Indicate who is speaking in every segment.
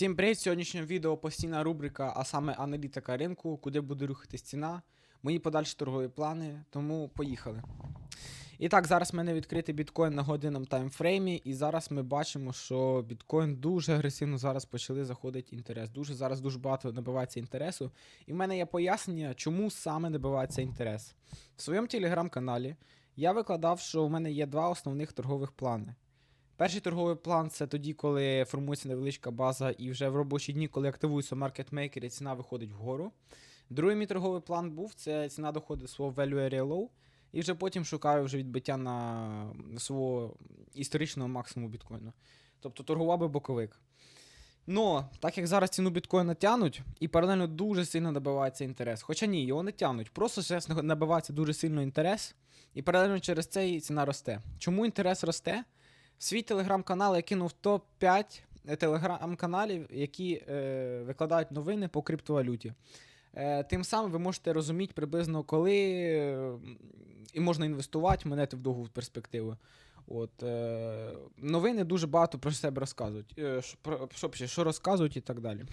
Speaker 1: Всім привіт! В сьогоднішньому відео постійна рубрика, а саме аналітика ринку, куди буде рухатись ціна, мої подальші торгові плани, тому поїхали. І так, зараз в мене відкритий біткоін на годинному таймфреймі, і зараз ми бачимо, що біткоін дуже агресивно зараз почали заходити інтерес. Дуже зараз дуже багато набивається інтересу. І в мене є пояснення, чому саме набивається інтерес. В своєму телеграм-каналі я викладав, що у мене є два основних торгових плани. Перший торговий план це тоді, коли формується невеличка база, і вже в робочі дні, коли активуються маркетмейкери, ціна виходить вгору. Другий мій торговий план був це ціна доходить до свого value area low, і вже потім шукаю вже відбиття на свого історичного максимуму біткоїну. Тобто торгував би боковик. Но, так як зараз ціну біткоїна тянуть, і паралельно дуже сильно набивається інтерес. Хоча ні, його не тянуть. Просто зараз набивається дуже сильно інтерес, і паралельно через це і ціна росте. Чому інтерес росте? Свій телеграм-канал я кинув топ-5 телеграм-каналів, які е, викладають новини по криптовалюті. Е, тим самим ви можете розуміти приблизно, коли е, і можна інвестувати монети в довгу перспективу. От, е, новини дуже багато про себе розказують. Е, що, що, що розказують і так далі.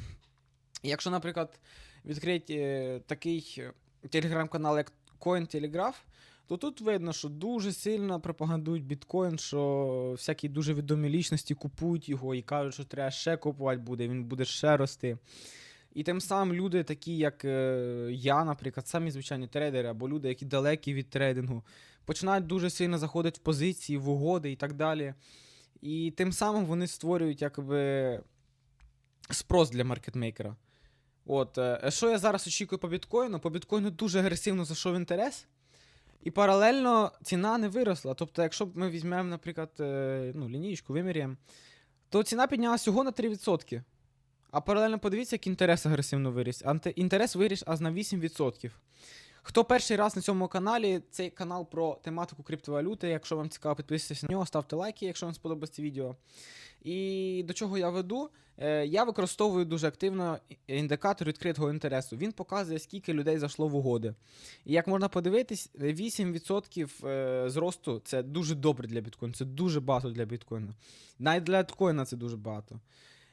Speaker 1: Якщо, наприклад, відкрити е, такий е, телеграм-канал, як CoinTelegraph, то тут видно, що дуже сильно пропагандують біткоін, що всякі дуже відомі лічності купують його і кажуть, що треба ще купувати буде, він буде ще рости. І тим самим люди, такі як е, я, наприклад, самі звичайні трейдери, або люди, які далекі від трейдингу, починають дуже сильно заходити в позиції, в угоди і так далі. І тим самим вони створюють якби спрос для маркетмейкера. От, е, що я зараз очікую по біткоїну? По біткоїну дуже агресивно зайшов інтерес. І паралельно ціна не виросла. Тобто, якщо ми візьмемо, наприклад, е, ну, лінійку, виміряємо, то ціна піднялася всього на 3%. А паралельно подивіться, як інтерес агресивно виріс. Інтерес виріс аж на 8%. Хто перший раз на цьому каналі, цей канал про тематику криптовалюти. Якщо вам цікаво, підписуйтесь на нього, ставте лайки, якщо вам сподобається відео. І до чого я веду? Е, Я використовую дуже активно індикатор відкритого інтересу. Він показує, скільки людей зайшло в угоди. І як можна подивитись, 8% е, зросту це дуже добре для біткоїну, це дуже багато для біткоїну. Навіть для біткоїна це дуже багато.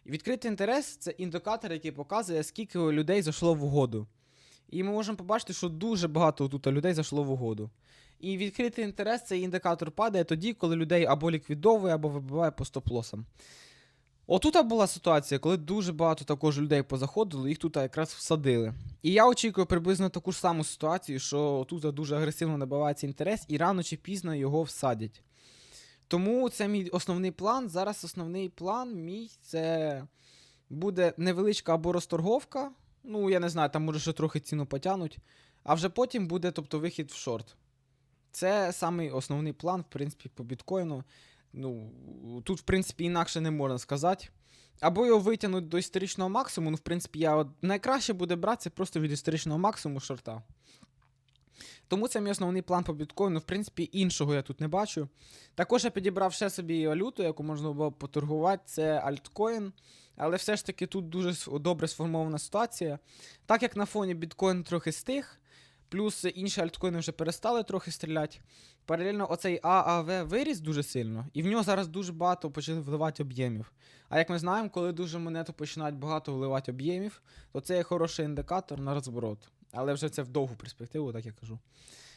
Speaker 1: Відкритий інтерес це індикатор, який показує, скільки людей зайшло в угоду. І ми можемо побачити, що дуже багато тут людей зайшло в угоду. І відкритий інтерес цей індикатор падає тоді, коли людей або ліквідовує, або вибиває по стоп-лосам. Отут була ситуація, коли дуже багато також людей позаходило, їх тут якраз всадили. І я очікую приблизно таку ж саму ситуацію, що тут дуже агресивно набивається інтерес, і рано чи пізно його всадять. Тому це мій основний план. Зараз основний план мій це буде невеличка або розторговка. Ну, я не знаю, там може ще трохи ціну потягнуть. А вже потім буде тобто, вихід в шорт. Це самий основний план, в принципі, по біткоїну. Ну, тут, в принципі, інакше не можна сказати. Або його витягнуть до історичного максимуму. Ну, в принципі, я от найкраще буде брати це просто від історичного максимуму шорта. Тому це мій основний план по біткоїну. В принципі, іншого я тут не бачу. Також я підібрав ще собі валюту, яку можна було поторгувати, це альткоін. Але все ж таки тут дуже добре сформована ситуація. Так як на фоні біткоін трохи стих, плюс інші альткоїни вже перестали трохи стріляти. Паралельно оцей ААВ виріс дуже сильно, і в нього зараз дуже багато почали вливати об'ємів. А як ми знаємо, коли дуже монету починають багато вливати об'ємів, то це є хороший індикатор на розворот. Але вже це в довгу перспективу, так я кажу.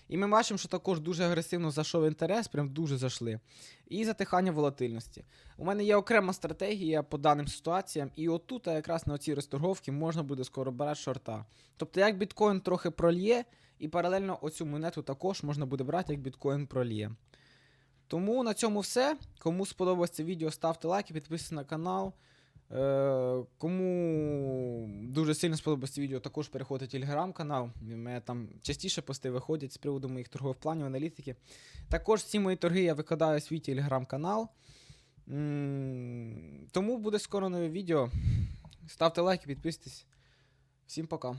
Speaker 1: І ми бачимо, що також дуже агресивно зайшов інтерес, прям дуже зайшли. І затихання волатильності. У мене є окрема стратегія по даним ситуаціям, і отут, якраз на оцій розторговці, можна буде скоро брати шорта. Тобто, як біткоін трохи прольє, і паралельно оцю монету також можна буде брати, як біткоін прольє. Тому на цьому все. Кому сподобалось це відео, ставте лайки, підписуйтесь на канал. Е, кому дуже сильно сподобалось це відео, також переходьте в телеграм-канал. У мене там частіше пости виходять з приводу моїх торгових планів, аналітики. Також всі мої торги я викладаю свій телеграм-канал. Тому буде скоро нове відео. Ставте лайки, підписуйтесь. Всім пока.